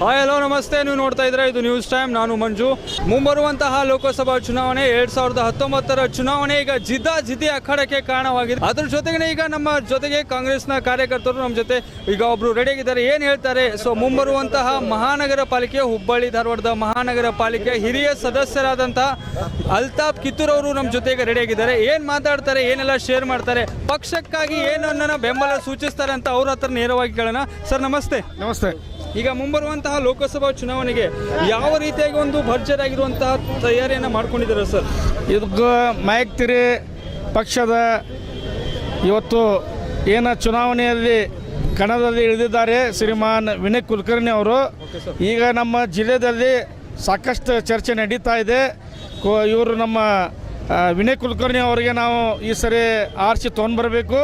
Hi, hello, ನಮಸ್ತೆ. ನೀವು ನೋಡ್ತಾ ಇದ್ರೆ ಇದು ನ್ಯೂಸ್ ಟೈಮ್. ನಾನು ಮಂಜು. ಮುಂಬರುವಂತಹ ಲೋಕಸಭಾ ಚುನಾವಣೆ ಎರಡ್ ಸಾವಿರದ ಹತ್ತೊಂಬತ್ತರ ಚುನಾವಣೆ ಈಗ ಜಿದ್ದಾ ಜಿದ್ದಿ ಅಖಾಡಕ್ಕೆ ಕಾರಣವಾಗಿದೆ. ಅದ್ರ ಜೊತೆಗೆ ಈಗ ನಮ್ಮ ಜೊತೆಗೆ ಕಾಂಗ್ರೆಸ್ನ ಕಾರ್ಯಕರ್ತರು ನಮ್ಮ ಜೊತೆ ಈಗ ಒಬ್ರು ರೆಡಿ ಆಗಿದ್ದಾರೆ. ಏನ್ ಹೇಳ್ತಾರೆ? ಸೊ ಮುಂಬರುವಂತಹ ಮಹಾನಗರ ಪಾಲಿಕೆ ಹುಬ್ಬಳ್ಳಿ ಧಾರವಾಡದ ಮಹಾನಗರ ಪಾಲಿಕೆ ಹಿರಿಯ ಸದಸ್ಯರಾದಂತಹ ಅಲ್ತಾಫ್ ಕಿತ್ತೂರ್ ಅವರು ನಮ್ಮ ಜೊತೆಗೆ ರೆಡಿ ಆಗಿದ್ದಾರೆ. ಏನ್ ಮಾತಾಡ್ತಾರೆ? ಏನೆಲ್ಲ ಶೇರ್ ಮಾಡ್ತಾರೆ? ಪಕ್ಷಕ್ಕಾಗಿ ಏನನ್ನ ಬೆಂಬಲ ಸೂಚಿಸ್ತಾರೆ ಅಂತ ಅವ್ರ ಹತ್ರ ನೇರವಾಗಿ ಕೇಳೋಣ. ಸರ್ ನಮಸ್ತೆ. ನಮಸ್ತೆ. ಈಗ ಮುಂಬರುವಂತಹ ಲೋಕಸಭಾ ಚುನಾವಣೆಗೆ ಯಾವ ರೀತಿಯಾಗಿ ಒಂದು ಭರ್ಜರಿಯಾಗಿರುವಂತಹ ತಯಾರಿಯನ್ನು ಮಾಡ್ಕೊಂಡಿದ್ದಾರೆ ಸರ್? ಇದಕ್ಕೆ ಮಾಯಕ್ತಿರಿ ಪಕ್ಷದ ಇವತ್ತು ಏನ ಚುನಾವಣೆಯಲ್ಲಿ ಕಣದಲ್ಲಿ ಇಳಿದಿದ್ದಾರೆ ಶ್ರೀಮಾನ್ ವಿನಯ್ ಕುಲಕರ್ಣಿ ಅವರು. ಈಗ ನಮ್ಮ ಜಿಲ್ಲೆಯಲ್ಲಿ ಸಾಕಷ್ಟು ಚರ್ಚೆ ನಡೀತಾ ಇದೆ. ಕೋ ಇವರು ನಮ್ಮ ವಿನಯ್ ಕುಲಕರ್ಣಿ ಅವರಿಗೆ ನಾವು ಈ ಸರಿ ಆರಿಸಿ ತೊಗೊಂಡ್ಬರಬೇಕು.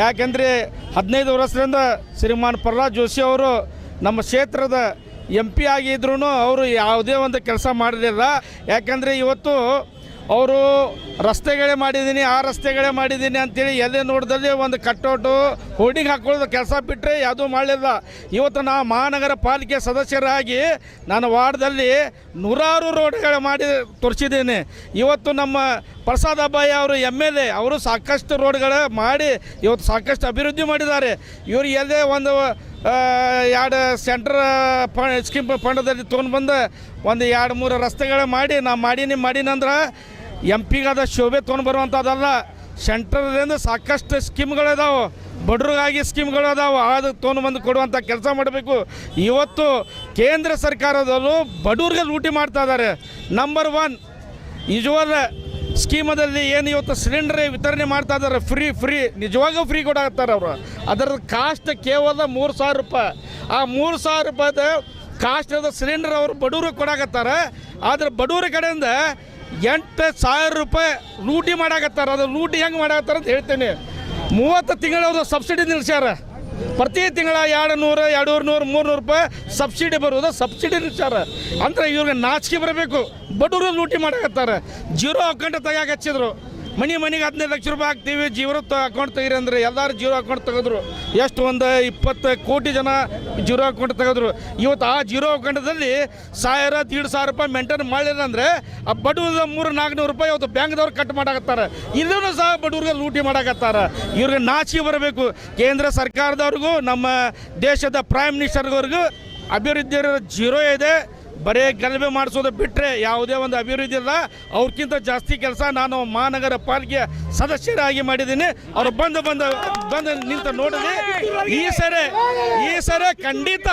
ಯಾಕೆಂದರೆ ಹದಿನೈದು ವರ್ಷದಿಂದ ಶ್ರೀಮಾನ್ ಪ್ರಹ್ಲಾದ್ ಜೋಶಿ ಅವರು ನಮ್ಮ ಕ್ಷೇತ್ರದ ಎಂ ಪಿ ಆಗಿದ್ರು ಅವರು ಯಾವುದೇ ಒಂದು ಕೆಲಸ ಮಾಡಲಿಲ್ಲ ಯಾಕಂದರೆ ಇವತ್ತು ಅವರು ರಸ್ತೆಗಳೇ ಮಾಡಿದ್ದೀನಿ, ಆ ರಸ್ತೆಗಳೇ ಮಾಡಿದ್ದೀನಿ ಅಂತೇಳಿ ಎಲ್ಲೇ ನೋಡಿದಲ್ಲಿ ಒಂದು ಕಟ್ಟೋಟು ಹೋರ್ಡಿಂಗ್ ಹಾಕೊಳ್ಳೋದು ಕೆಲಸ ಬಿಟ್ಟರೆ ಯಾವುದೂ ಮಾಡಲಿಲ್ಲ. ಇವತ್ತು ನಾ ಮಹಾನಗರ ಪಾಲಿಕೆ ಸದಸ್ಯರಾಗಿ ನಾನು ವಾರ್ಡ್ದಲ್ಲಿ ನೂರಾರು ರೋಡ್ಗಳು ಮಾಡಿ ತೋರಿಸಿದ್ದೀನಿ. ಇವತ್ತು ನಮ್ಮ ಪ್ರಸಾದ್ ಅಬ್ಬಾಯಿ ಅವರು ಎಂ ಎಲ್ ಎ, ಅವರು ಸಾಕಷ್ಟು ರೋಡ್ಗಳ ಮಾಡಿ ಇವತ್ತು ಸಾಕಷ್ಟು ಅಭಿವೃದ್ಧಿ ಮಾಡಿದ್ದಾರೆ. ಇವರು ಎಲ್ಲೇ ಒಂದು ಎರಡು ಸೆಂಟ್ರ್ ಫಂಡ್, ಸ್ಕೀಮ್ ಫಂಡದಲ್ಲಿ ತೊಗೊಂಡು ಬಂದು ಒಂದು ಎರಡು, ಮೂರು ರಸ್ತೆಗಳ ಮಾಡಿ, ನಾ ಮಾಡೀನಿ ಮಾಡೀನಂದ್ರೆ ಎಂ ಪಿಗಾದ ಶೋಭೆ ತೊಗೊಂಡು ಬರುವಂಥದ್ದಲ್ಲ ಸೆಂಟ್ರದಿಂದ ಸಾಕಷ್ಟು ಸ್ಕೀಮ್ಗಳಿದಾವೆ ಬಡ್ರಿಗಾಗಿ ಸ್ಕೀಮ್ಗಳು ಅದಾವೆ. ಅದು ತೊಗೊಂಡು ಬಂದು ಕೊಡುವಂಥ ಕೆಲಸ ಮಾಡಬೇಕು. ಇವತ್ತು ಕೇಂದ್ರ ಸರ್ಕಾರದಲ್ಲೂ ಬಡವ್ರಿಗೆ ಲೂಟಿ ಮಾಡ್ತಾ ಇದ್ದಾರೆ. ನಂಬರ್ ಒನ್ ಯೂಶುವಲ್ ಸ್ಕೀಮದಲ್ಲಿ ಏನು ಇವತ್ತು ಸಿಲಿಂಡರ್ ವಿತರಣೆ ಮಾಡ್ತಾ ಇದ್ದಾರೆ, ಫ್ರೀ ಫ್ರೀ ನಿಜವಾಗೂ ಫ್ರೀ ಕೊಡಾಕತ್ತಾರೆ ಅವರು. ಅದರ ಕಾಸ್ಟ್ ಕೇವಲ ಮೂರು ಸಾವಿರ ರೂಪಾಯಿ. ಆ ಮೂರು ಸಾವಿರ ರೂಪಾಯಿದ ಕಾಸ್ಟ್ ಅದ ಸಿಲಿಂಡರ್ ಅವರು ಬಡವ್ರಿಗೆ ಕೊಡಾಕತ್ತಾರೆ. ಆದ್ರೆ ಬಡವ್ರ ಕಡೆಯಿಂದ ಎಂಟು ಸಾವಿರ ರೂಪಾಯಿ ಲೂಟಿ ಮಾಡಾಕತ್ತಾರೆ. ಅದು ಲೂಟಿ ಹೆಂಗೆ ಮಾಡಾಕತ್ತಾರ ಅಂತ ಹೇಳ್ತೇನೆ. ಮೂವತ್ತು ತಿಂಗಳವ್ರು ಸಬ್ಸಿಡಿ ನಿಲ್ಸ್ಯಾರ. ಪ್ರತಿ ತಿಂಗಳ ಎರಡು ನೂರು ಎರಡೂರು ನೂರು ಮೂರು ರೂಪಾಯಿ ಸಬ್ಸಿಡಿ ಬರುವುದು ಸಬ್ಸಿಡಿ ನಿಲ್ಸ್ಯಾರ. ಅಂದ್ರೆ ಇವ್ರಿಗೆ ನಾಚಿಕೆ ಬರಬೇಕು. ಬಡವರು ಲೂಟಿ ಮಾಡಕತ್ತಾರೆ. ಜೀರೋ ಅಕೌಂಟ್ ತೆಗಿಯಾಕ ಹಚ್ಚಿದ್ರು ಮನೆ ಮನೆಗೆ ಹದಿನೈದು ಲಕ್ಷ ರೂಪಾಯಿ ಹಾಕ್ತೀವಿ ಜೀರೋ ಅಕೌಂಟ್ ತೆಗೀರಿ ಅಂದ್ರೆ ಎಲ್ಲರೂ ಜೀರೋ ಅಕೌಂಟ್ ತೆಗೆದ್ರು. ಎಷ್ಟು ಒಂದು ಇಪ್ಪತ್ತು ಕೋಟಿ ಜನ ಜೀರೋ ಅಕೌಂಟ್ ತೆಗೆದ್ರು. ಇವತ್ತು ಆ ಜೀರೋ ಅಕೌಂಟದಲ್ಲಿ ಸಾವಿರ, ದೀಡ್ ಸಾವಿರ ರೂಪಾಯಿ ಮೇಂಟೈನ್ ಮಾಡಿಲ್ಲ ಅಂದರೆ ಆ ಬಡವ್ರ ಮೂರು, ನಾಲ್ಕುನೂರು ರೂಪಾಯಿ ಇವತ್ತು ಬ್ಯಾಂಕ್ದವ್ರು ಕಟ್ ಮಾಡಾಕತ್ತಾರೆ. ಇದನ್ನು ಸಹ ಬಡವ್ರಿಗೆ ಲೂಟಿ ಮಾಡಾಕತ್ತಾರೆ. ಇವ್ರಿಗೆ ನಾಚಿ ಬರಬೇಕು. ಕೇಂದ್ರ ಸರ್ಕಾರದವ್ರಿಗೂ, ನಮ್ಮ ದೇಶದ ಪ್ರೈಮ್ ಮಿನಿಸ್ಟರ್ಗವ್ರಿಗೂ ಅಭಿವೃದ್ಧಿ ಜೀರೋ ಇದೆ. ಬರೀ ಗಲಭೆ ಮಾಡಿಸೋದು ಬಿಟ್ಟರೆ ಯಾವುದೇ ಒಂದು ಅಭಿವೃದ್ಧಿ ಇಲ್ಲ. ಅವ್ರಕ್ಕಿಂತ ಜಾಸ್ತಿ ಕೆಲಸ ನಾನು ಮಹಾನಗರ ಪಾಲಿಕೆ ಸದಸ್ಯರಾಗಿ ಮಾಡಿದ್ದೀನಿ. ಅವರು ಬಂದು ಬಂದು ಬಂದು ನಿಂತ ನೋಡಿದೆ ಈ ಸರಿ ಈ ಸರಿ ಖಂಡಿತ,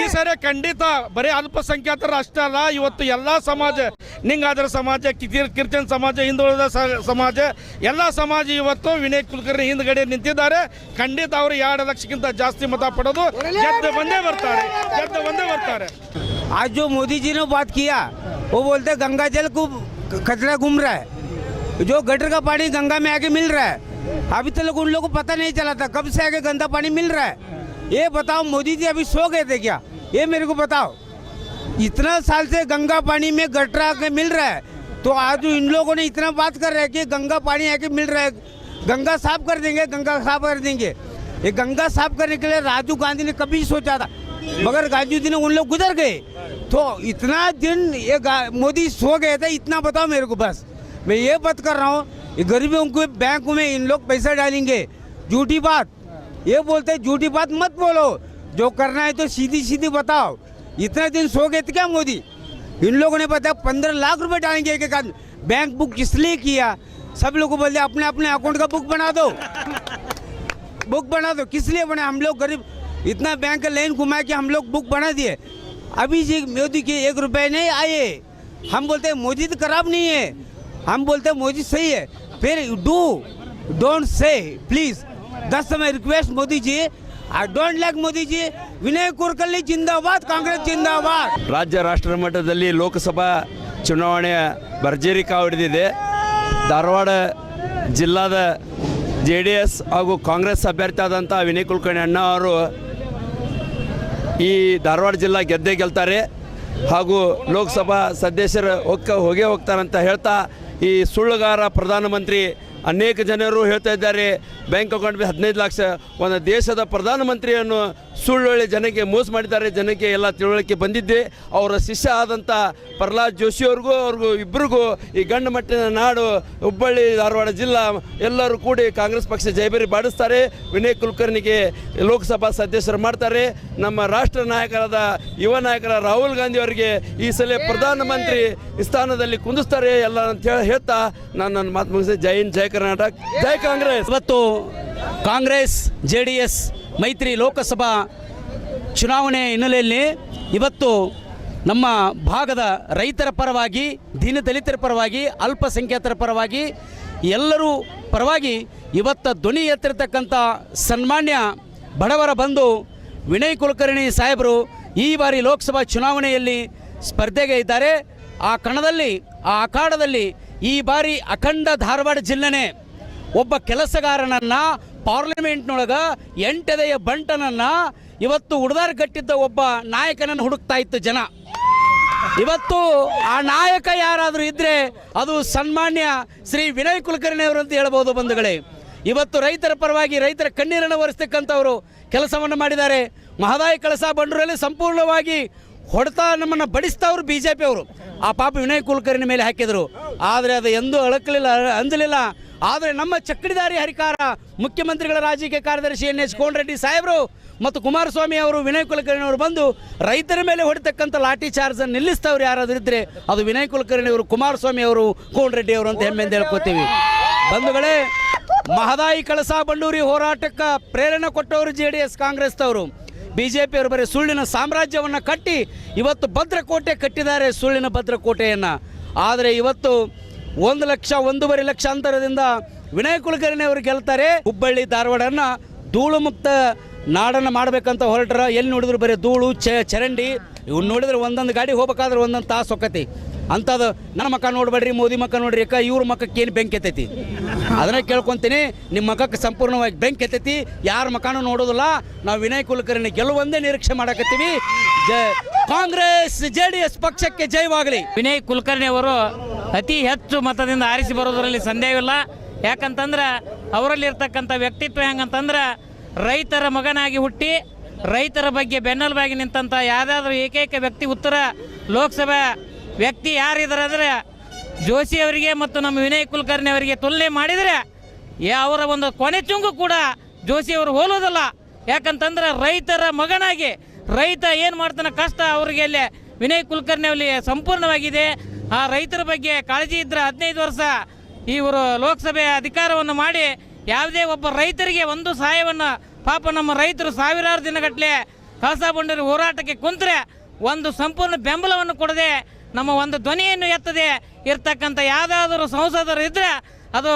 ಈ ಸರಿ ಖಂಡಿತ ಬರೀ ಅಲ್ಪಸಂಖ್ಯಾತರು ಅಷ್ಟೇ ಅಲ್ಲ, ಇವತ್ತು ಎಲ್ಲ ಸಮಾಜ, ನಿಂಗಾದ್ರ ಸಮಾಜ ಕಿರ್ ಕ್ರಿಶ್ಚನ್ ಸಮಾಜ, ಹಿಂದುಳಿದ ಸಮಾಜ, ಎಲ್ಲ ಸಮಾಜ ಇವತ್ತು ವಿನಯ್ ಕುಲಕರ್ಣಿ ಹಿಂದ್ಗಡೆ ನಿಂತಿದ್ದಾರೆ. ಖಂಡಿತ ಅವರು ಎರಡು ಲಕ್ಷಕ್ಕಿಂತ ಜಾಸ್ತಿ ಮತ ಪಡೋದು ಗೆದ್ದು ಬಂದೇ ಬರ್ತಾರೆ, ಗೆದ್ದು ಬಂದೇ ಬರ್ತಾರೆ. आज जो मोदी जी ने बात किया, वो बोलते गंगा जल को कचरा घूम रहा है। जो गटर का पानी गंगा में आके मिल रहा है, अभी तक लोग उन लोगों को पता नहीं चला था कब से आके गंदा पानी मिल रहा है। ये बताओ मोदी जी अभी सो गए थे क्या? ये मेरे को बताओ। इतना साल से गंगा पानी में गटर आके मिल रहा है तो आज इन लोगों ने इतना बात कर रहे हैं कि गंगा पानी आके मिल रहा है। गंगा साफ़ कर देंगे, गंगा साफ़ कर देंगे। ये गंगा साफ़ करने के लिए राजीव गांधी ने कभी सोचा था, मगर गांधी जी ने उन लोग गुजर गए। तो इतना दिन ये मोदी सो गए थे, इतना बताओ मेरे को बस। मैं ये बात कर रहा हूँ गरीबों के, बैंक में इन लोग पैसा डालेंगे। झूठी बात। ये बोलते, झूठी बात मत बोलो। जो करना है तो सीधी सीधी बताओ। इतना दिन सो गए थे क्या मोदी? इन लोगों ने बताया पंद्रह लाख रुपए डालेंगे एक एक बैंक बुक इसलिए किया, सब लोगों को बोलते, अपने अपने अकाउंट का बुक बना दो। बुक बना दो। किस लिए बना? हम लोग गरीब, इतना बैंक का लाइन घुमा के हम लोग बुक बना दिए। अभी जी मोदी के एक रुपए नहीं आए हम बोलते हैं मोदी तो खराब नहीं है हम बोलते हैं मोदी सही है फिर डू डोंट से प्लीज दस समय request Modi ji I don't like Modi ji Vinay Kurkalli जिंदाबाद कांग्रेस जिंदाबाद ರಾಜ್ಯ ರಾಷ್ಟ್ರ ಮಟ್ಟದಲ್ಲಿ ಲೋಕಸಭಾ ಚುನಾವಣೆಯ ಭರ್ಜರಿ ಕಾವಿಡಿದಿದೆ ಧಾರವಾಡ ಜಿಲ್ಲಾದ ಜೆ ಡಿ ಎಸ್ ಹಾಗೂ ಕಾಂಗ್ರೆಸ್ ಅಭ್ಯರ್ಥಿ ಆದಂಥ ವಿನಯ್ ಕುಲಕರ್ಣಿ ಅಣ್ಣ ಅವರು ಈ ಧಾರವಾಡ ಜಿಲ್ಲಾ ಗೆದ್ದೇ ಗೆಲ್ತಾರೆ ಹಾಗೂ ಲೋಕಸಭಾ ಸದಸ್ಯರು ಹೋಗ್ಕ ಹೋಗೇ ಹೋಗ್ತಾರಂತ ಹೇಳ್ತಾ ಈ ಸುಳ್ಳುಗಾರ ಪ್ರಧಾನಮಂತ್ರಿ ಅನೇಕ ಜನರು ಹೇಳ್ತಾ ಇದ್ದಾರೆ ಬ್ಯಾಂಕ್ ಅಕೌಂಟ್ ಮೇಲೆ ಹದಿನೈದು ಲಕ್ಷ, ಒಂದು ದೇಶದ ಪ್ರಧಾನಮಂತ್ರಿಯನ್ನು ಸುಳ್ಳೊಳ್ಳೆ ಜನಕ್ಕೆ ಮೋಸ ಮಾಡಿದ್ದಾರೆ, ಜನಕ್ಕೆ ಎಲ್ಲ ತಿಳುವಳಿಕೆ ಬಂದಿದ್ದೆ. ಅವರ ಶಿಷ್ಯ ಆದಂಥ ಪ್ರಹ್ಲಾದ್ ಜೋಶಿ ಅವ್ರಿಗೂ ಅವ್ರಿಗೂ ಇಬ್ಬರಿಗೂ ಈ ಗಂಡು ಮಟ್ಟಿನ ನಾಡು, ಹುಬ್ಬಳ್ಳಿ, ಧಾರವಾಡ ಜಿಲ್ಲಾ ಎಲ್ಲರೂ ಕೂಡಿ ಕಾಂಗ್ರೆಸ್ ಪಕ್ಷ ಜೈಬೇರಿ ಬಾಡಿಸ್ತಾರೆ. ವಿನಯ್ ಕುಲಕರ್ಣಿಗೆ ಲೋಕಸಭಾ ಸದಸ್ಯರು ಮಾಡ್ತಾರೆ. ನಮ್ಮ ರಾಷ್ಟ್ರ ನಾಯಕರಾದ ಯುವ ನಾಯಕರ ರಾಹುಲ್ ಗಾಂಧಿ ಅವರಿಗೆ ಈ ಸಲ ಪ್ರಧಾನಮಂತ್ರಿ ಸ್ಥಾನದಲ್ಲಿ ಕುಂದಿಸ್ತಾರೆ ಎಲ್ಲ ಅಂತ ಹೇಳಿ ಹೇಳ್ತಾ ನಾನು ನನ್ನ ಮಾತು ಮುಗಿಸಿ. ಜೈ ಹಿಂದ್, ಜೈ ಕರ್ನಾಟಕ. ಜೈ ಕಾಂಗ್ರೆಸ್. ಇವತ್ತು ಕಾಂಗ್ರೆಸ್ ಜೆ ಡಿ ಎಸ್ ಮೈತ್ರಿ ಲೋಕಸಭಾ ಚುನಾವಣೆ ಹಿನ್ನೆಲೆಯಲ್ಲಿ ಇವತ್ತು ನಮ್ಮ ಭಾಗದ ರೈತರ ಪರವಾಗಿ, ದೀನ ದಲಿತರ ಪರವಾಗಿ, ಅಲ್ಪಸಂಖ್ಯಾತರ ಪರವಾಗಿ ಎಲ್ಲರೂ ಪರವಾಗಿ ಇವತ್ತ ಧ್ವನಿ ಎತ್ತಿರ್ತಕ್ಕಂಥ ಸನ್ಮಾನ್ಯ ಬಡವರ ಬಂಧು ವಿನಯ್ ಕುಲಕರ್ಣಿ ಸಾಹೇಬರು ಈ ಬಾರಿ ಲೋಕಸಭಾ ಚುನಾವಣೆಯಲ್ಲಿ ಸ್ಪರ್ಧೆಗೆ ಇದ್ದಾರೆ. ಆ ಕಣದಲ್ಲಿ, ಆ ಅಖಾಡದಲ್ಲಿ ಈ ಬಾರಿ ಅಖಂಡ ಧಾರವಾಡ ಜಿಲ್ಲೆನೇ ಒಬ್ಬ ಕೆಲಸಗಾರನನ್ನ ಪಾರ್ಲಿಮೆಂಟ್ನೊಳಗೆ ಎಂಟದೆಯ ಬಂಟನನ್ನ ಇವತ್ತು ಉಡ್ದಾರ್ ಕಟ್ಟಿದ್ದ ಒಬ್ಬ ನಾಯಕನನ್ನು ಹುಡುಕ್ತಾ ಇತ್ತು ಜನ. ಇವತ್ತು ಆ ನಾಯಕ ಯಾರಾದರೂ ಇದ್ರೆ ಅದು ಸನ್ಮಾನ್ಯ ಶ್ರೀ ವಿನಯ್ ಕುಲಕರ್ಣಿ ಅವರು ಅಂತ ಹೇಳ್ಬೋದು ಬಂಧುಗಳೇ. ಇವತ್ತು ರೈತರ ಪರವಾಗಿ ರೈತರ ಕಣ್ಣೀರನ್ನು ಒರೆಸ್ತಕ್ಕಂಥವರು ಕೆಲಸವನ್ನು ಮಾಡಿದ್ದಾರೆ. ಮಹದಾಯಿ ಕಳಸ ಬಂಡೂರಲ್ಲಿ ಸಂಪೂರ್ಣವಾಗಿ ಹೊಡೆತ ನಮ್ಮನ್ನು ಬಡಿಸ್ತಾವ್ರು ಬಿ ಜೆ ಅವರು. ಆ ಪಾಪ ವಿನಯ್ ಕುಲಕರ್ಣಿ ಮೇಲೆ ಹಾಕಿದರು. ಆದರೆ ಅದು ಎಂದೂ ಅಳಕಲಿಲ್ಲ ಅಂಜಲಿಲ್ಲ ಆದರೆ ನಮ್ಮ ಚಕ್ಕಡಿದಾರಿ ಹರಿಕಾರ ಮುಖ್ಯಮಂತ್ರಿಗಳ ರಾಜಕೀಯ ಕಾರ್ಯದರ್ಶಿ ಎನ್ ಎಚ್ ಕೋನರೆಡ್ಡಿ ಸಾಹೇಬರು ಮತ್ತು ಕುಮಾರಸ್ವಾಮಿ ಅವರು, ವಿನಯ್ ಕುಲಕರ್ಣಿ ಅವರು ಬಂದು ರೈತರ ಮೇಲೆ ಹೊಡಿತಕ್ಕಂಥ ಲಾಠಿ ಚಾರ್ಜ್ ನಿಲ್ಲಿಸ್ತವ್ರು ಯಾರಾದರೂ ಇದ್ದರೆ ಅದು ವಿನಯ್ ಕುಲಕರ್ಣಿ ಅವರು, ಕುಮಾರಸ್ವಾಮಿ ಅವರು, ಕೋನರೆಡ್ಡಿ ಅವರು ಅಂತ ಹೆಮ್ಮೆಯಿಂದ ಹೇಳ್ಕೊತೀವಿ. ಬಂಧುಗಳೇ, ಮಹದಾಯಿ ಕಳಸಾ ಬಂಡೂರಿ ಹೋರಾಟಕ್ಕೆ ಪ್ರೇರಣೆ ಕೊಟ್ಟವರು ಜೆ ಡಿ ಎಸ್ ಕಾಂಗ್ರೆಸ್ನವರು ಬಿ ಜೆ ಪಿಯವರು ಬರೀ ಸುಳ್ಳಿನ ಸಾಮ್ರಾಜ್ಯವನ್ನು ಕಟ್ಟಿ ಇವತ್ತು ಭದ್ರಕೋಟೆ ಕಟ್ಟಿದ್ದಾರೆ ಸುಳ್ಳಿನ ಭದ್ರಕೋಟೆಯನ್ನು. ಆದರೆ ಇವತ್ತು ಒಂದು ಲಕ್ಷ, ಒಂದೂವರೆ ಲಕ್ಷ ಅಂತರದಿಂದ ವಿನಯ್ ಕುಲಕರ್ಣಿ ಅವರು ಗೆಲ್ತಾರೆ. ಹುಬ್ಬಳ್ಳಿ ಧಾರವಾಡನ್ನ ಧೂಳು ಮುಕ್ತ ನಾಡನ್ನು ಮಾಡಬೇಕಂತ ಹೊರಟ್ರ. ಎಲ್ಲಿ ನೋಡಿದ್ರು ಬರೀ ಧೂಳು ಚರಂಡಿ. ಇವ್ನು ನೋಡಿದ್ರೆ ಒಂದೊಂದು ಗಾಡಿ ಹೋಗ್ಬೇಕಾದ್ರೆ ಒಂದೊಂದು ತಾಸು ಹೊಕ್ಕತಿ ಅಂಥದ್ದು, ನನ್ನ ಮಕ್ಕ ನೋಡ್ಬೇಡ್ರಿ, ಮೋದಿ ಮಕ್ಕ ನೋಡ್ರಿ, ಅಕ್ಕ ಇವ್ರ ಮಕ್ಕಕ್ಕೆ ಏನು ಬೆಂಕಿ ಎತ್ತೈತಿ ಅದನ್ನ ಕೇಳ್ಕೊತೀನಿ, ನಿಮ್ಮ ಮಕ್ಕಕ್ಕೆ ಸಂಪೂರ್ಣವಾಗಿ ಬೆಂಕಿ ಎತ್ತೈತಿ ಯಾರ ಮಕ್ಕನೂ ನೋಡೋದಿಲ್ಲ, ನಾವು ವಿನಯ್ ಕುಲಕರ್ಣಿ ಗೆಲ್ಲುವಂದೇ ನಿರೀಕ್ಷೆ ಮಾಡಕತ್ತೀವಿ. ಜ, ಕಾಂಗ್ರೆಸ್ ಜೆ ಡಿ ಎಸ್ ಪಕ್ಷಕ್ಕೆ ಜಯವಾಗಲಿ. ವಿನಯ್ ಕುಲಕರ್ಣಿ ಅವರು ಅತಿ ಹೆಚ್ಚು ಮತದಿಂದ ಆರಿಸಿ ಬರೋದರಲ್ಲಿ ಸಂದೇಹವಿಲ್ಲ. ಯಾಕಂತಂದ್ರೆ, ಅವರಲ್ಲಿರ್ತಕ್ಕಂಥ ವ್ಯಕ್ತಿತ್ವ ಹೆಂಗಂತಂದ್ರೆ, ರೈತರ ಮಗನಾಗಿ ಹುಟ್ಟಿ, ರೈತರ ಬಗ್ಗೆ ಬೆನ್ನೆಲುಬಾಗಿ ನಿಂತಂಥ ಯಾವುದಾದ್ರೂ ಏಕೈಕ ವ್ಯಕ್ತಿ ಉತ್ತರ ಲೋಕಸಭಾ ವ್ಯಕ್ತಿ ಯಾರಿದ್ದಾರೆ ಅಂದರೆ ಜೋಶಿ ಅವರಿಗೆ ಮತ್ತು ನಮ್ಮ ವಿನಯ್ ಕುಲಕರ್ಣಿ ಅವರಿಗೆ ತುಲನೆ ಮಾಡಿದರೆ ಅವರ ಒಂದು ಕೊನೆ ಚುಂಗು ಕೂಡ ಜೋಶಿ ಅವರು ಹೋಲೋದಲ್ಲ. ಯಾಕಂತಂದ್ರೆ ರೈತರ ಮಗನಾಗಿ, ರೈತ ಏನು ಮಾಡ್ತಾನೆ ಕಷ್ಟ ಅವರಿಗೆ ಅಲ್ಲಿ ವಿನಯ್ ಕುಲಕರ್ಣಿ ಅಲ್ಲಿ ಸಂಪೂರ್ಣವಾಗಿದೆ. ಆ ರೈತರ ಬಗ್ಗೆ ಕಾಳಜಿ ಇದ್ದರೆ ಹದಿನೈದು ವರ್ಷ ಇವರು ಲೋಕಸಭೆ ಅಧಿಕಾರವನ್ನು ಮಾಡಿ ಯಾವುದೇ ಒಬ್ಬ ರೈತರಿಗೆ ಒಂದು ಸಹಾಯವನ್ನು, ಪಾಪ ನಮ್ಮ ರೈತರು ಸಾವಿರಾರು ದಿನಗಟ್ಟಲೆ ಕಳಸಾ ಬಂಡೂರಿ ಹೋರಾಟಕ್ಕೆ ಕುಂತರೆ ಒಂದು ಸಂಪೂರ್ಣ ಬೆಂಬಲವನ್ನು ಕೊಡದೆ ನಮ್ಮ ಒಂದು ಧ್ವನಿಯನ್ನು ಎತ್ತದೆ ಇರ್ತಕ್ಕಂಥ ಯಾವುದಾದ್ರೂ ಸಂಸದರು ಇದ್ರೆ ಅದು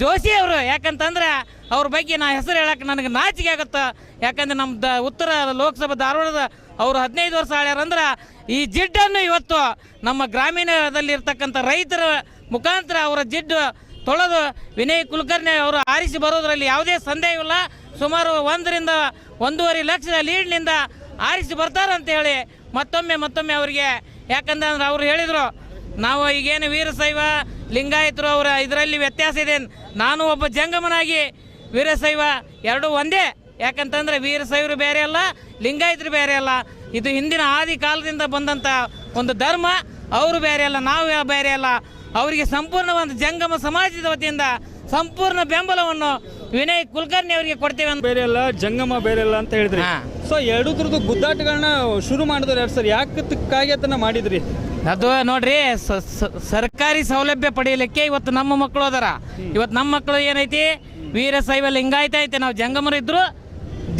ಜೋಶಿ ಅವರು. ಯಾಕಂತಂದ್ರೆ ಅವ್ರ ಬಗ್ಗೆ ನಾ ಹೆಸರು ಹೇಳಕ್ಕೆ ನನಗೆ ನಾಚಿಕೆ ಆಗುತ್ತೆ. ಯಾಕಂದ್ರೆ ನಮ್ಮ ದ ಉತ್ತರ ಲೋಕಸಭಾ ಧಾರವಾಡದ ಅವರು ಹದಿನೈದು ವರ್ಷ ಆಳ್ಯಾರಂದ್ರೆ ಈ ಜಿಡ್ಡನ್ನು ಇವತ್ತು ನಮ್ಮ ಗ್ರಾಮೀಣದಲ್ಲಿ ಇರ್ತಕ್ಕಂಥ ರೈತರ ಮುಖಾಂತರ ಅವರ ಜಿಡ್ಡು ತೊಳೆದು ವಿನಯ್ ಕುಲಕರ್ಣಿ ಅವರು ಆರಿಸಿ ಬರೋದರಲ್ಲಿ ಯಾವುದೇ ಸಂದೇಹವಿಲ್ಲ ಸುಮಾರು ಒಂದರಿಂದ ಒಂದೂವರೆ ಲಕ್ಷದ ಲೀಡ್ನಿಂದ ಆರಿಸಿ ಬರ್ತಾರಂತ ಹೇಳಿ ಮತ್ತೊಮ್ಮೆ ಮತ್ತೊಮ್ಮೆ ಅವರಿಗೆ ಯಾಕಂದ್ರೆ ಅವ್ರು ಹೇಳಿದರು ನಾವು ಈಗೇನು ವೀರಶೈವ ಲಿಂಗಾಯತರು ಅವರ ಇದರಲ್ಲಿ ವ್ಯತ್ಯಾಸ ಇದೆ. ನಾನು ಒಬ್ಬ ಜಂಗಮನಾಗಿ ವೀರಶೈವ ಎರಡೂ ಒಂದೇ. ಯಾಕಂತಂದ್ರೆ ವೀರಶೈವರು ಬೇರೆ ಅಲ್ಲ ಲಿಂಗಾಯತರು ಬೇರೆ ಅಲ್ಲ. ಇದು ಹಿಂದಿನ ಆದಿ ಕಾಲದಿಂದ ಬಂದಂಥ ಒಂದು ಧರ್ಮ ಅವರು ಬೇರೆ ಅಲ್ಲ ನಾವು ಬೇರೆ ಅಲ್ಲ. ಅವರಿಗೆ ಸಂಪೂರ್ಣ ಒಂದು ಜಂಗಮ ಸಮಾಜದ ವತಿಯಿಂದ ಸಂಪೂರ್ಣ ಬೆಂಬಲವನ್ನು ವಿನಯ್ ಕುಲಕರ್ಣಿ ಅವರಿಗೆ ಕೊಡ್ತೇವೆ ಅಂತ ಬೇರೆ ಅಲ್ಲ ಜಂಗಮ ಬೇರೆ ಅಲ್ಲ ಅಂತ ಹೇಳಿದ್ರೆ. ಸೊ ಎರಡುದ್ರದ್ದು ಗುದ್ದಾಟಗಳನ್ನ ಶುರು ಮಾಡಿದ್ರು ಯಾರು ಸರ್? ಯಾಕಕ್ಕಾಗಿ ಅದನ್ನ ಮಾಡಿದ್ರಿ? ಅದು ನೋಡ್ರಿ ಸರ್ಕಾರಿ ಸೌಲಭ್ಯ ಪಡೆಯಲಿಕ್ಕೆ ಇವತ್ತು ನಮ್ಮ ಮಕ್ಕಳು ಅದಾರ. ಇವತ್ತು ನಮ್ಮ ಮಕ್ಕಳು ಏನೈತಿ? ವೀರಶೈವ ಲಿಂಗಾಯಿತ ಐತೆ. ನಾವು ಜಂಗಮರು ಇದ್ರು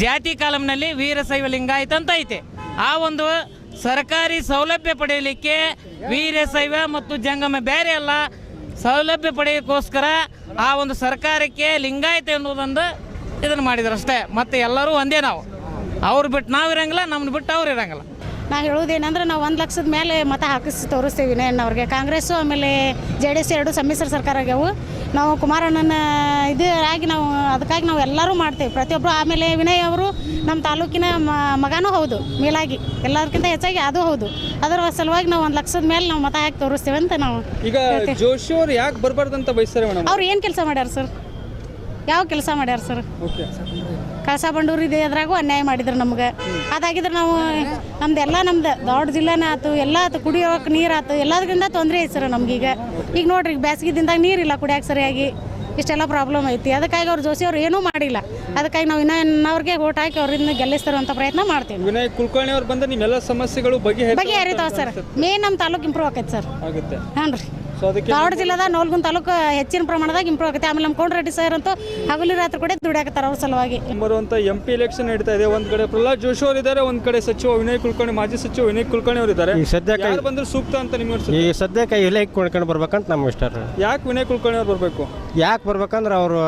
ಜಾತಿ ಕಾಲಂನಲ್ಲಿ ವೀರಶೈವ ಲಿಂಗಾಯತ ಅಂತ ಐತೆ. ಆ ಒಂದು ಸರ್ಕಾರಿ ಸೌಲಭ್ಯ ಪಡೆಯಲಿಕ್ಕೆ ವೀರಶೈವ ಮತ್ತು ಜಂಗಮ ಬೇರೆ ಅಲ್ಲ. ಸೌಲಭ್ಯ ಪಡೆಯೋಕ್ಕೋಸ್ಕರ ಆ ಒಂದು ಸರ್ಕಾರಕ್ಕೆ ಲಿಂಗಾಯಿತ ಎನ್ನುವುದೊಂದು ಇದನ್ನು ಮಾಡಿದ್ರು ಅಷ್ಟೇ ಮತ್ತೆ ಎಲ್ಲರೂ ಒಂದೇ ನಾವು. ಅವ್ರು ಬಿಟ್ಟು ನಾವು ಇರಂಗಿಲ್ಲ ನಮ್ಮನ್ನ ಬಿಟ್ಟು ಅವ್ರು ಇರಂಗಿಲ್ಲ. ನಾ ಹೇಳೋದೇನಂದ್ರೆ ನಾವು ಒಂದು ಲಕ್ಷದ ಮೇಲೆ ಮತ ಹಾಕಿಸಿ ತೋರಿಸ್ತೀವಿ ಅವ್ರಿಗೆ. ಕಾಂಗ್ರೆಸ್ಸು ಆಮೇಲೆ ಜೆ ಡಿ ಎಸ್ ಎರಡು ಸಮ್ಮಿಶ್ರ ಸರ್ಕಾರ ಆಗ್ಯಾವು. ನಾವು ಕುಮಾರಣ್ಣನ ಇದು ಆಗಿ ನಾವು ಅದಕ್ಕಾಗಿ ನಾವು ಎಲ್ಲರೂ ಮಾಡ್ತೇವೆ. ಪ್ರತಿಯೊಬ್ಬರು ಆಮೇಲೆ ವಿನಯ್ ಅವರು ನಮ್ಮ ತಾಲೂಕಿನ ಮ- ಮಗನೂ ಹೌದು ಮೇಲಾಗಿ. ಎಲ್ಲದಕ್ಕಿಂತ ಹೆಚ್ಚಾಗಿ ಅದು ಹೌದು. ಅದರ ಸಲುವಾಗಿ ನಾವು ಒಂದು ಲಕ್ಷದ ಮೇಲೆ ನಾವು ಮತ ಹಾಕಿ ತೋರಿಸ್ತೇವೆ ಅಂತ ನಾವು ಈಗ ಜೋಶಿ ಅವ್ರು ಯಾಕೆ ಬರಬಾರ್ದಂತ ಬಯಸ್ತಾರೆ ಅವ್ರು ಏನು ಕೆಲಸ ಮಾಡ್ಯಾರ ಸರ್? ಯಾವ ಕೆಲಸ ಮಾಡ್ಯಾರ ಸರ್ ಓಕೆ. ಕಳಸ ಬಂಡೂರು ಇದೆ ಅದ್ರಾಗೂ ಅನ್ಯಾಯ ಮಾಡಿದ್ರು ನಮ್ಗೆ. ಅದಾಗಿದ್ರೆ ನಾವು ನಮ್ದೆಲ್ಲ ನಮ್ದು ದೊಡ್ಡ ಜಿಲ್ಲೆನೇ ಆಯ್ತು ಎಲ್ಲ ಆಯ್ತು ಕುಡಿಯೋಕೆ ನೀರು ಆಯ್ತು ಎಲ್ಲದರಿಂದ ತೊಂದರೆ ಐತೆ ಸರ್ ನಮ್ಗೀಗ. ಈಗ ನೋಡ್ರಿ ಈಗ ಬೇಸಿಗೆ ದಿನದಾಗ ನೀರಿಲ್ಲ ಕುಡಿಯೋಕೆ ಸರಿಯಾಗಿ. ಇಷ್ಟೆಲ್ಲ ಪ್ರಾಬ್ಲಮ್ ಐತಿ. ಅದಕ್ಕಾಗಿ ಅವ್ರು ಜೋಶಿ ಅವ್ರು ಏನೂ ಮಾಡಿಲ್ಲ. ಅದಕ್ಕಾಗಿ ನಾವು ಇನ್ನವ್ರಿಗೆ ಓಟ್ ಹಾಕಿ ಅವ್ರಿಂದ ಗೆಲ್ಲಿಸ್ತಾರಂತ ಪ್ರಯತ್ನ ಮಾಡ್ತೀವಿ. ವಿನಯ್ ಕುಲಕರ್ಣಿ ಅವ್ರು ಬಂದ ನಿಮ್ಮೆಲ್ಲ ಸಮಸ್ಯೆಗಳು ಬಗೆಹರಿ ಬಗೆಹರಿತಾವ ಸರ್ ಮೇನ್ ನಮ್ಮ ತಾಲೂಕು ಇಂಪ್ರೂವ್ ಆಕೈತೆ ಸರ್ ಆಗುತ್ತೆ. ಹಾಂ ರೀ ಸೊ ಅದಕ್ಕೆ ಧಾರವಾಡ ಜಿಲ್ಲೆದ ನೋಲ್ಗುಂದ್ ತಾಲೂಕು ಹೆಚ್ಚಿನ ಪ್ರಮಾಣದಾಗ ಇಂಪ್ರೂವ್ ಆಗುತ್ತೆ. ಆಮೇಲೆ ನಮ್ಮ ಕೋಂಡ್ರೆಡ್ಡಿ ಸರ್ ಅಂತೂ ಹಗಲು ರಾತ್ರಿ ಕೂಡ ದುಡಿಯಾಕತ್ತಾರ ಅವ್ರ ಸಲುವಾಗಿ. ಬರುವಂತ ಎಂ ಪಿ ಎಲೆಕ್ಷನ್ ನಡೀತಾ ಇದೆ. ಒಂದ್ ಕಡೆ ಪ್ರಹ್ಲಾದ್ ಜೋಶಿ ಅವರು ಇದ್ದಾರೆ ಒಂದ್ ಕಡೆ ಸಚಿವ ವಿನಯ್ ಕುಲಕರ್ಣಿ ಮಾಜಿ ಸಚಿವ ವಿನಯ್ ಕುಲಕರ್ಣಿ ಅವರು ಇದ್ದಾರೆ ಈಗ ಸದ್ಯಕ್ಕೆ ಯಾರು ಬಂದ್ರೆ ಸೂಕ್ತ ಅಂತ ನಿಮ್ಗೆ ಅನ್ಸುತ್ತೆ? ಈ ಸದ್ಯಕ್ಕೆ ಇಲ್ಲೇ ಕುಳ್ಕೊಂಡು ಬರ್ಬೇಕಂತ ನಮ್ಗೆ ಇಷ್ಟ ರೀ. ಯಾಕೆ ವಿನಯ್ ಕುಲಕರ್ಣಿ ಅವ್ರು ಬರಬೇಕು? ಯಾಕೆ ಬರ್ಬೇಕಂದ್ರೆ ಅವರು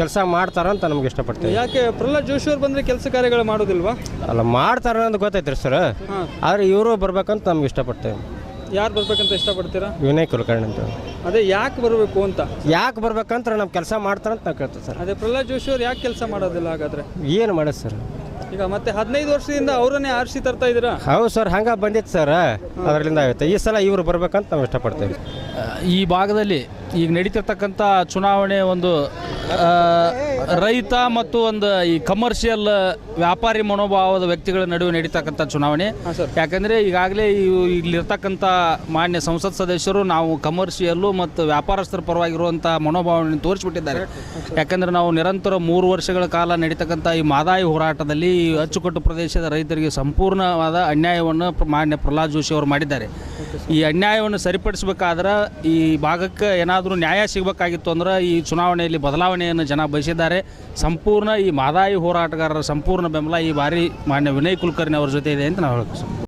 ಕೆಲಸ ಮಾಡ್ತಾರಂತ ನಮ್ಗೆ ಇಷ್ಟಪಡ್ತೀವಿ. ಯಾಕೆ ಪ್ರಹ್ಲಾದ್ ಜೋಶಿ ಅವ್ರು ಬಂದ್ರೆ ಕೆಲಸ ಕಾರ್ಯಗಳು ಮಾಡೋದಿಲ್ವಾ? ಅಲ್ಲ ಮಾಡ್ತಾರ ಅಂತ ಗೊತ್ತೈತ್ರಿ ಸರ್ ಆದ್ರೆ ಇವರು ಬರ್ಬೇಕಂತ ನಮ್ಗೆ ಇಷ್ಟಪಡ್ತೇವೆ. ಯಾರು ಬರ್ಬೇಕಂತ ಇಷ್ಟಪಡ್ತೀರಾ? ವಿನಯ್ ಕುಲಕರ್ಣಿ ಅಂತ. ಅದೇ ಯಾಕೆ ಬರಬೇಕು ಅಂತ? ಯಾಕೆ ಬರ್ಬೇಕಂತ ನಮ್ಮ ಕೆಲಸ ಮಾಡ್ತಾರಂತ ನಾವು ಕೇಳ್ತೀವಿ ಸರ್. ಅದೇ ಪ್ರಹ್ಲಾದ್ ಜೋಶಿ ಅವ್ರು ಯಾಕೆ ಕೆಲಸ ಮಾಡೋದಿಲ್ಲ ಹಾಗಾದ್ರೆ? ಏನು ಮಾಡೋದು ಸರ್? ಈಗ ಮತ್ತೆ ಹದಿನೈದು ವರ್ಷದಿಂದ ಅವರನ್ನೇ ಆರಿಸಿ ತರ್ತಾ ಇದ್ದೀರಾ? ಹೌದು ಸರ್ ಹಂಗೆ ಬಂದಿತ್ತು ಸರ್ ಅದರಿಂದ ಆಗುತ್ತೆ. ಈ ಸಲ ಇವರು ಬರ್ಬೇಕಂತ ನಾವು ಇಷ್ಟಪಡ್ತೇವೆ. ಈ ಭಾಗದಲ್ಲಿ ಈಗ ನಡೀತಿರ್ತಕ್ಕಂಥ ಚುನಾವಣೆ ಒಂದು ರೈತ ಮತ್ತು ಒಂದು ಈ ಕಮರ್ಷಿಯಲ್ ವ್ಯಾಪಾರಿ ಮನೋಭಾವದ ವ್ಯಕ್ತಿಗಳ ನಡುವೆ ನಡೀತಕ್ಕಂಥ ಚುನಾವಣೆ. ಯಾಕಂದರೆ ಈಗಾಗಲೇ ಇಲ್ಲಿರ್ತಕ್ಕಂಥ ಮಾನ್ಯ ಸಂಸತ್ ಸದಸ್ಯರು ನಾವು ಕಮರ್ಷಿಯಲ್ಲು ಮತ್ತು ವ್ಯಾಪಾರಸ್ಥರ ಪರವಾಗಿರುವಂಥ ಮನೋಭಾವನೆ ತೋರಿಸ್ಬಿಟ್ಟಿದ್ದಾರೆ. ಯಾಕಂದರೆ ನಾವು ನಿರಂತರ ಮೂರು ವರ್ಷಗಳ ಕಾಲ ನಡೀತಕ್ಕಂಥ ಈ ಮಾದಾಯಿ ಹೋರಾಟದಲ್ಲಿ ಈ ಅಚ್ಚುಕಟ್ಟು ಪ್ರದೇಶದ ರೈತರಿಗೆ ಸಂಪೂರ್ಣವಾದ ಅನ್ಯಾಯವನ್ನು ಮಾನ್ಯ ಪ್ರಹ್ಲಾದ್ ಜೋಶಿ ಅವರು ಮಾಡಿದ್ದಾರೆ. ಈ ಅನ್ಯಾಯವನ್ನು ಸರಿಪಡಿಸಬೇಕಾದ್ರೆ ಈ ಭಾಗಕ್ಕೆ ಏನಾದರೂ ನ್ಯಾಯ ಸಿಗಬೇಕಾಗಿತ್ತು ಅಂದ್ರೆ ಈ ಚುನಾವಣೆಯಲ್ಲಿ ಬದಲಾವಣೆಯನ್ನು ಜನ ಬಯಸಿದ್ದಾರೆ. ಸಂಪೂರ್ಣ ಈ ಮಾದಾಯಿ ಹೋರಾಟಗಾರರ ಸಂಪೂರ್ಣ ಬೆಂಬಲ ಈ ಬಾರಿ ಮಾನ್ಯ ವಿನಯ್ ಕುಲಕರ್ಣಿ ಅವರ ಜೊತೆ ಇದೆ ಅಂತ ನಾವು ಹೇಳ್ತೀವಿ